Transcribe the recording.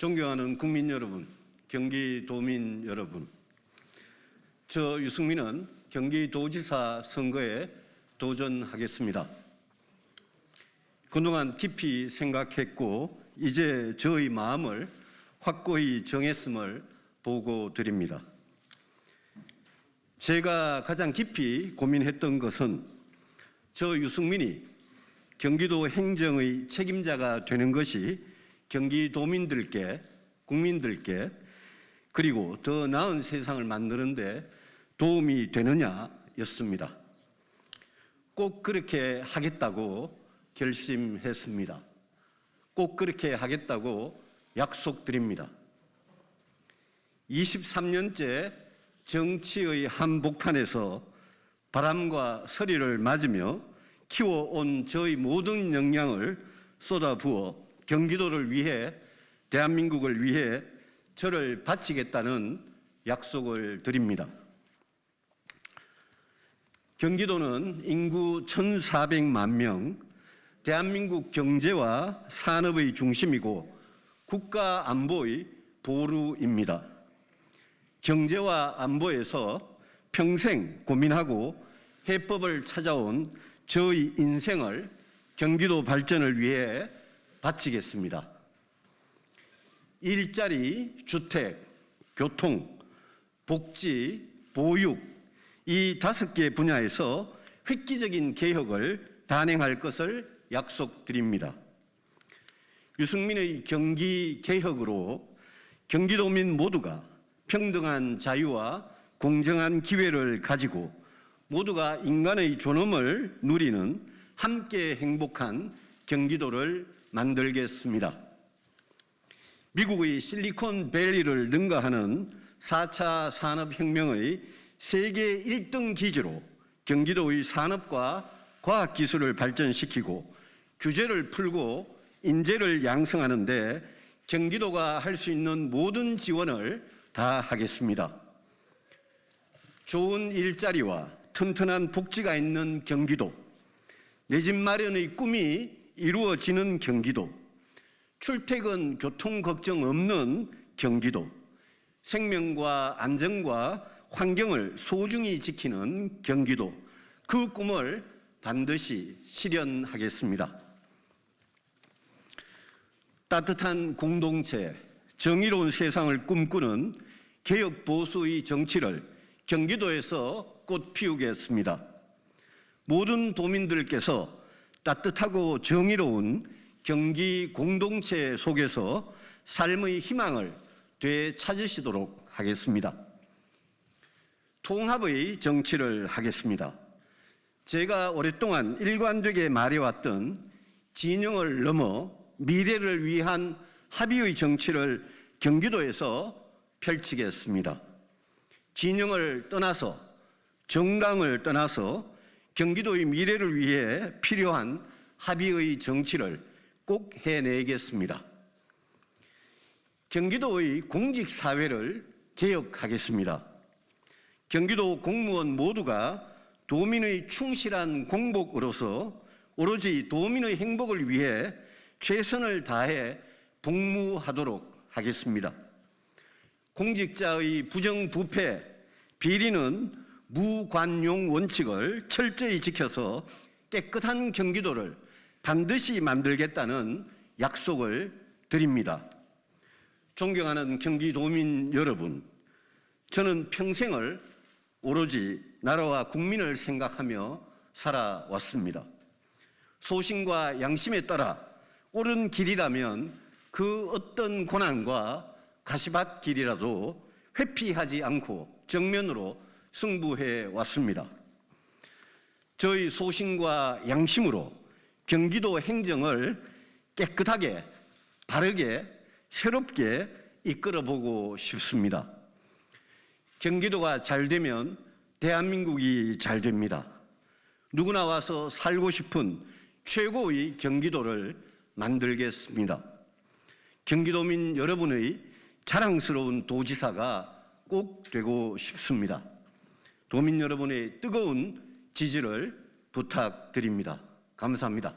존경하는 국민 여러분, 경기도민 여러분. 저 유승민은 경기도지사 선거에 도전하겠습니다. 그동안 깊이 생각했고 이제 저의 마음을 확고히 정했음을 보고 드립니다. 제가 가장 깊이 고민했던 것은 저 유승민이 경기도 행정의 책임자가 되는 것이 경기도민들께 국민들께 그리고 더 나은 세상을 만드는데 도움이 되느냐였습니다. 꼭 그렇게 하겠다고 결심했습니다. 꼭 그렇게 하겠다고 약속드립니다. 23년째 정치의 한복판에서 바람과 서리를 맞으며 키워온 저의 모든 역량을 쏟아부어 경기도를 위해 대한민국을 위해 저를 바치겠다는 약속을 드립니다. 경기도는 인구 1,400만 명, 대한민국 경제와 산업의 중심이고 국가 안보의 보루입니다. 경제와 안보에서 평생 고민하고 해법을 찾아온 저의 인생을 경기도 발전을 위해 바치겠습니다. 일자리, 주택, 교통, 복지, 보육 이 다섯 개 분야에서 획기적인 개혁을 단행할 것을 약속드립니다. 유승민의 경기 개혁으로 경기도민 모두가 평등한 자유와 공정한 기회를 가지고 모두가 인간의 존엄을 누리는 함께 행복한 경기도를 만들겠습니다. 미국의 실리콘밸리를 능가하는 4차 산업혁명의 세계 1등 기지로 경기도의 산업과 과학기술을 발전시키고 규제를 풀고 인재를 양성하는데 경기도가 할 수 있는 모든 지원을 다 하겠습니다. 좋은 일자리와 튼튼한 복지가 있는 경기도, 내 집 마련의 꿈이 이루어지는 경기도, 출퇴근 교통 걱정 없는 경기도, 생명과 안전과 환경을 소중히 지키는 경기도, 그 꿈을 반드시 실현하겠습니다. 따뜻한 공동체, 정의로운 세상을 꿈꾸는 개혁 보수의 정치를 경기도에서 꽃 피우겠습니다. 모든 도민들께서 따뜻하고 정의로운 경기 공동체 속에서 삶의 희망을 되찾으시도록 하겠습니다. 통합의 정치를 하겠습니다. 제가 오랫동안 일관되게 말해왔던 진영을 넘어 미래를 위한 합의의 정치를 경기도에서 펼치겠습니다. 진영을 떠나서 정당을 떠나서 경기도의 미래를 위해 필요한 합의의 정치를 꼭 해내겠습니다. 경기도의 공직사회를 개혁하겠습니다. 경기도 공무원 모두가 도민의 충실한 공복으로서 오로지 도민의 행복을 위해 최선을 다해 복무하도록 하겠습니다. 공직자의 부정부패, 비리는 무관용 원칙을 철저히 지켜서 깨끗한 경기도를 반드시 만들겠다는 약속을 드립니다. 존경하는 경기도민 여러분, 저는 평생을 오로지 나라와 국민을 생각하며 살아왔습니다. 소신과 양심에 따라 옳은 길이라면 그 어떤 고난과 가시밭 길이라도 회피하지 않고 정면으로 승부해 왔습니다. 저희 소신과 양심으로 경기도 행정을 깨끗하게, 바르게, 새롭게 이끌어 보고 싶습니다. 경기도가 잘 되면 대한민국이 잘 됩니다. 누구나 와서 살고 싶은 최고의 경기도를 만들겠습니다. 경기도민 여러분의 자랑스러운 도지사가 꼭 되고 싶습니다. 도민 여러분의 뜨거운 지지를 부탁드립니다. 감사합니다.